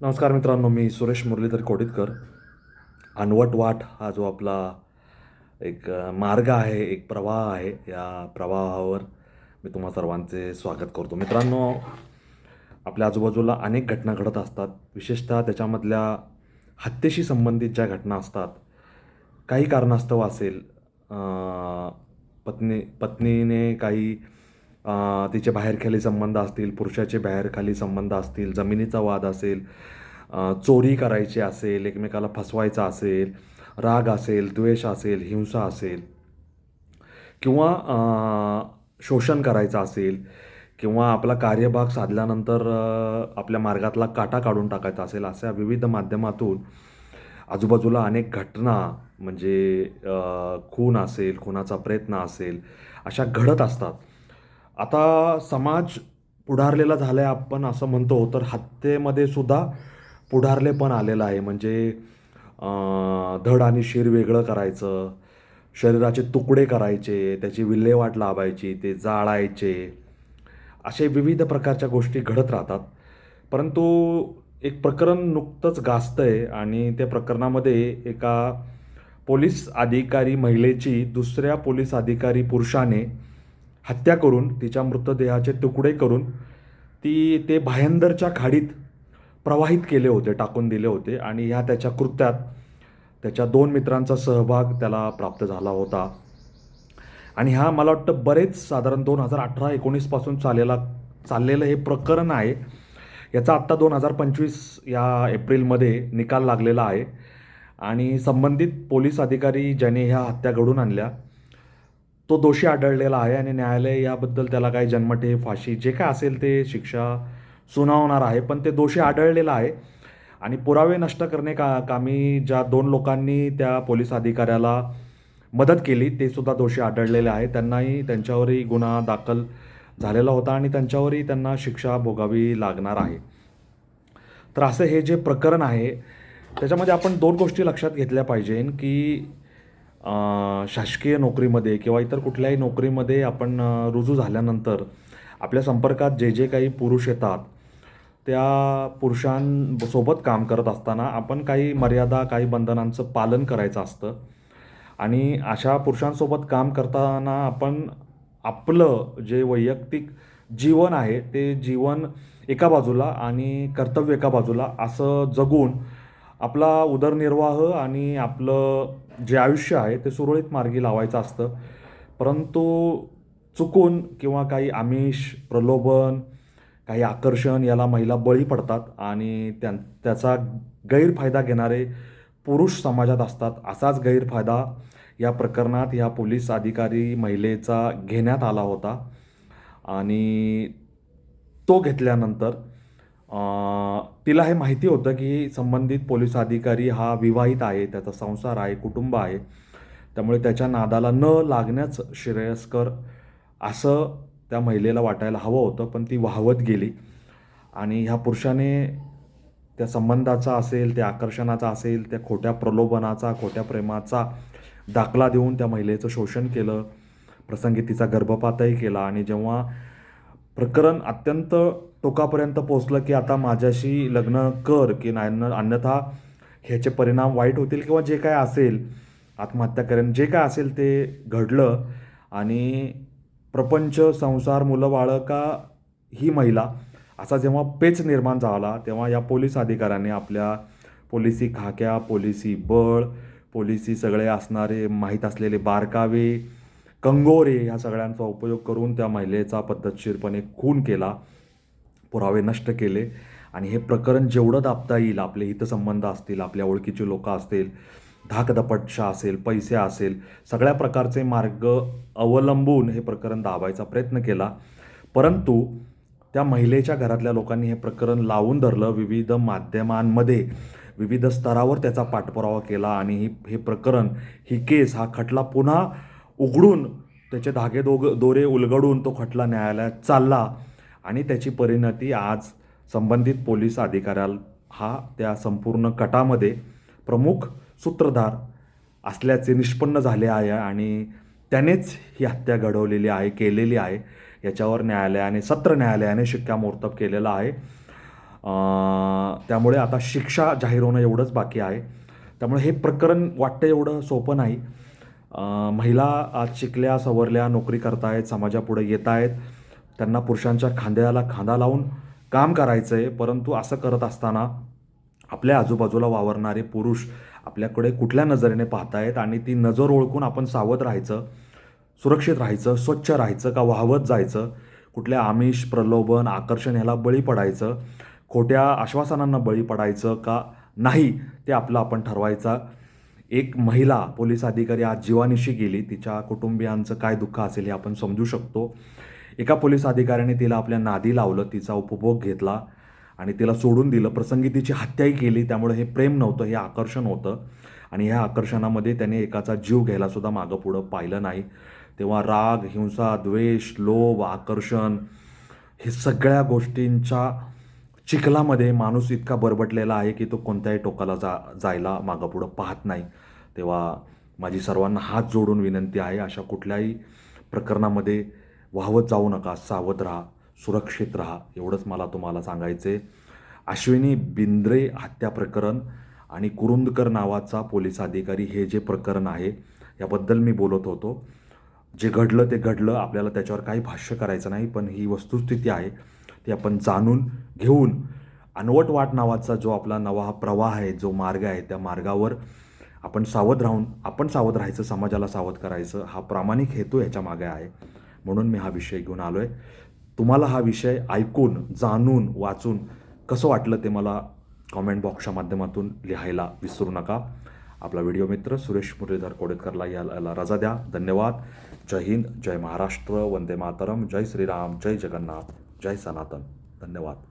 नमस्कार मित्रांनो मी सुरेश मुरलीधर कोडितकर. अनवट वाट हा जो आपला एक मार्ग आहे एक प्रवाह आहे या प्रवाहावर मी तुम्हा सर्वांचे स्वागत करतो. मित्रांनो आपल्या आजूबाजूला अनेक घटना घडत असतात. विशेषतः त्याच्यामधल्या हत्येशी संबंधित ज्या घटना असतात काही कारणास्तव असेल पत्नी पत्नीने काही तिचे बाहेरखाली संबंध असतील पुरुषाचे बाहेरखाली संबंध असतील जमिनीचा वाद असेल चोरी करायची असेल एकमेकाला फसवायचा असेल राग असेल द्वेष असेल हिंसा असेल किंवा शोषण करायचं असेल किंवा आपला कार्यभाग साधल्यानंतर आपल्या मार्गातला काटा काढून टाकायचा असेल अशा विविध माध्यमातून आजूबाजूला अनेक घटना म्हणजे खून असेल खुनाचा प्रयत्न असेल अशा घडत असतात. आता समाज पुढारलेला झाला आहे आपण असं म्हणतो तर हत्येमध्ये सुद्धा पुढारले पण आलेलं आहे. म्हणजे धड आणि शिर वेगळं करायचं शरीराचे तुकडे करायचे त्याची विल्हेवाट लावायची ते जाळायचे असे विविध प्रकारच्या गोष्टी घडत राहतात. परंतु एक प्रकरण नुकतंच गाजतं आहे आणि त्या प्रकरणामध्ये एका पोलीस अधिकारी महिलेची दुसऱ्या पोलीस अधिकारी पुरुषाने हत्या करून तिच्या मृतदेहाचे तुकडे करून ती ते भायंदरच्या खाडीत प्रवाहित केले होते टाकून दिले होते आणि ह्या त्याच्या कृत्यात त्याच्या दोन मित्रांचा सहभाग त्याला प्राप्त झाला होता. आणि हा मला वाटतं बरेच साधारण दोन हजार अठरा एकोणीसपासून चालेला चाललेलं हे प्रकरण आहे. याचा आत्ता दोन हजार पंचवीस या एप्रिलमध्ये निकाल लागलेला आहे. आणि संबंधित पोलीस अधिकारी ज्याने ह्या हत्या घडून आणल्या तो दोषी आढळलेला आहे आणि न्यायालय याबद्दल त्याला काही जन्मठे फाशी जे काय असेल ते शिक्षा सुनावणार आहे पण ते दोषी आढळलेला आहे. आणि पुरावे नष्ट करणे का कामी ज्या दोन लोकांनी त्या पोलीस अधिकाऱ्याला मदत केली ते सुद्धा दोषी आढळलेले आहे. त्यांनाही त्यांच्यावरही गुन्हा दाखल झालेला होता आणि त्यांच्यावरही त्यांना शिक्षा भोगावी लागणार आहे. तर असं हे जे प्रकरण आहे त्याच्यामध्ये आपण दोन गोष्टी लक्षात घेतल्या पाहिजे की शासकीय नोकरीमध्ये किंवा इतर कुठल्याही नोकरीमध्ये आपण रुजू झाल्यानंतर आपल्या संपर्कात जे जे काही पुरुष येतात त्या पुरुषांसोबत काम करत असताना आपण काही मर्यादा काही बंधनांचं पालन करायचं असतं. आणि अशा पुरुषांसोबत काम करताना आपण आपलं जे वैयक्तिक जीवन आहे ते जीवन एका बाजूला आणि कर्तव्य एका बाजूला असं जगून आपला उदरनिर्वाह आणि आपलं जे आयुष्य आहे ते सुरळीत मार्गी लावायचं असतं. परंतु चुकून किंवा काही आमिष प्रलोभन काही आकर्षण याला महिला बळी पडतात आणि त्या त्याचा गैरफायदा घेणारे पुरुष समाजात असतात. असाच गैरफायदा या प्रकरणात या पोलीस अधिकारी महिलेचा घेण्यात आला होता आणि तो घेतल्यानंतर तिला हे माहिती होतं की संबंधित पोलीस अधिकारी हा विवाहित आहे त्याचा संसार आहे कुटुंब आहे. त्यामुळे त्याच्या नादाला न लागण्याच श्रेयस्कर असं त्या महिलेला वाटायला हवं होतं पण ती वाहवत गेली. आणि ह्या पुरुषाने त्या संबंधाचा असेल त्या आकर्षणाचा असेल त्या खोट्या प्रलोभनाचा खोट्या प्रेमाचा दाखला देऊन त्या महिलेचं शोषण केलं. प्रसंगी तिचा गर्भपातही केला आणि जेव्हा प्रकरण अत्यंत टोकापर्यंत पोचलं की आता माझ्याशी लग्न कर की नाही अन्यथा ह्याचे परिणाम वाईट होतील किंवा जे काय असेल आत्महत्या करेन जे काय असेल ते घडलं. आणि प्रपंच संसार मुलं बाळं का ही महिला असा जेव्हा पेच निर्माण झाला तेव्हा या पोलीस अधिकाऱ्याने आपल्या पोलिसी खाक्या पोलिसी बळ पोलिसी सगळे असणारे माहीत असलेले बारकावे कंगोरे ह्या सगळ्यांचा उपयोग करून त्या महिलेचा पद्धतशीरपणे खून केला पुरावे नष्ट केले आणि हे प्रकरण जेवढं दाबता येईल आपले हितसंबंध असतील आपल्या ओळखीचे लोक असतील धाकदपटशा असेल पैसे असेल सगळ्या प्रकारचे मार्ग अवलंबून हे प्रकरण दाबायचा प्रयत्न केला. परंतु त्या महिलेच्या घरातल्या लोकांनी हे प्रकरण लावून धरलं विविध माध्यमांमध्ये विविध स्तरावर त्याचा पाठपुरावा केला आणि ही हे प्रकरण ही केस हा खटला पुन्हा उघडून त्याचे धागे दोग दोरे उलगडून तो खटला न्यायालयात चालला आणि त्याची परिणती आज संबंधित पोलीस अधिकाऱ्याला हा त्या संपूर्ण कटामध्ये प्रमुख सूत्रधार असल्याचे निष्पन्न झाले आहे आणि त्यानेच ही हत्या घडवलेली आहे केलेली आहे. याच्यावर न्यायालयाने सत्र न्यायालयाने शिक्कामोर्तब केलेला आहे. त्यामुळे आता शिक्षा जाहीर होणं एवढंच बाकी आहे. त्यामुळे हे प्रकरण वाटतं एवढं सोपं नाही. महिला आज शिकल्या सवरल्या नोकरी करतायत समाजापुढे येत आहेत त्यांना पुरुषांच्या खांद्याला खांदा लावून काम करायचं आहे परंतु असं करत असताना आपल्या आजूबाजूला वावरणारे पुरुष आपल्याकडे कुठल्या नजरेने पाहतायत आणि ती नजर ओळखून आपण सावध राहायचं सुरक्षित राहायचं स्वच्छ राहायचं का वाहवत जायचं? कुठल्या आमिष प्रलोभन आकर्षण ह्याला बळी पडायचं? खोट्या आश्वासनांना बळी पडायचं का नाही? ते आपलं आपण ठरवायचा. एक महिला पोलीस अधिकारी आज जीवानिशी गेली. तिच्या कुटुंबियांचं काय दुःख असेल हे आपण समजू शकतो. एका पोलीस अधिकाऱ्याने तिला आपल्या नादी लावलं तिचा उपभोग घेतला आणि तिला सोडून दिलं. प्रसंगी तिची हत्याही केली त्यामुळे हे प्रेम नव्हतं हे आकर्षण होतं. आणि ह्या आकर्षणामध्ये त्याने एकाचा जीव घ्यायलासुद्धा मागं पुढं पाहिलं नाही. तेव्हा राग हिंसा द्वेष लोभ आकर्षण हे सगळ्या गोष्टींच्या चिखलामध्ये माणूस इतका बरबटलेला आहे की तो कोणत्याही टोकाला जा जायला मागं पुढं पाहत नाही. तेव्हा माझी सर्वांना हात जोडून विनंती आहे अशा कुठल्याही प्रकरणामध्ये वाहवत जाऊ नका सावध राहा सुरक्षित राहा एवढंच मला तुम्हाला सांगायचं आहे अश्विनी बिंद्रे हत्या प्रकरण आणि कुरुंदकर नावाचा पोलीस अधिकारी हे जे प्रकरण आहे याबद्दल मी बोलत होतो. जे घडलं ते घडलं आपल्याला त्याच्यावर काही भाष्य करायचं नाही पण ही वस्तुस्थिती आहे. ते आपण जाणून घेऊन अनवट वाट नावाचा जो आपला नवा हा प्रवाह आहे जो मार्ग आहे त्या मार्गावर आपण सावध राहून आपण सावध राहायचं समाजाला सावध करायचं हा प्रामाणिक हेतू ह्याच्या मागे आहे. म्हणून मी हा विषय घेऊन आलो आहे तुम्हाला हा विषय ऐकून जाणून वाचून कसं वाटलं ते मला कॉमेंट बॉक्सच्या माध्यमातून लिहायला विसरू नका. आपला व्हिडिओ मित्र सुरेश मुरलीधर कोडेकरला याला रजा द्या. धन्यवाद. जय हिंद. जय महाराष्ट्र. वंदे मातरम. जय श्रीराम. जय जगन्नाथ. जय सनातन धन्यवाद.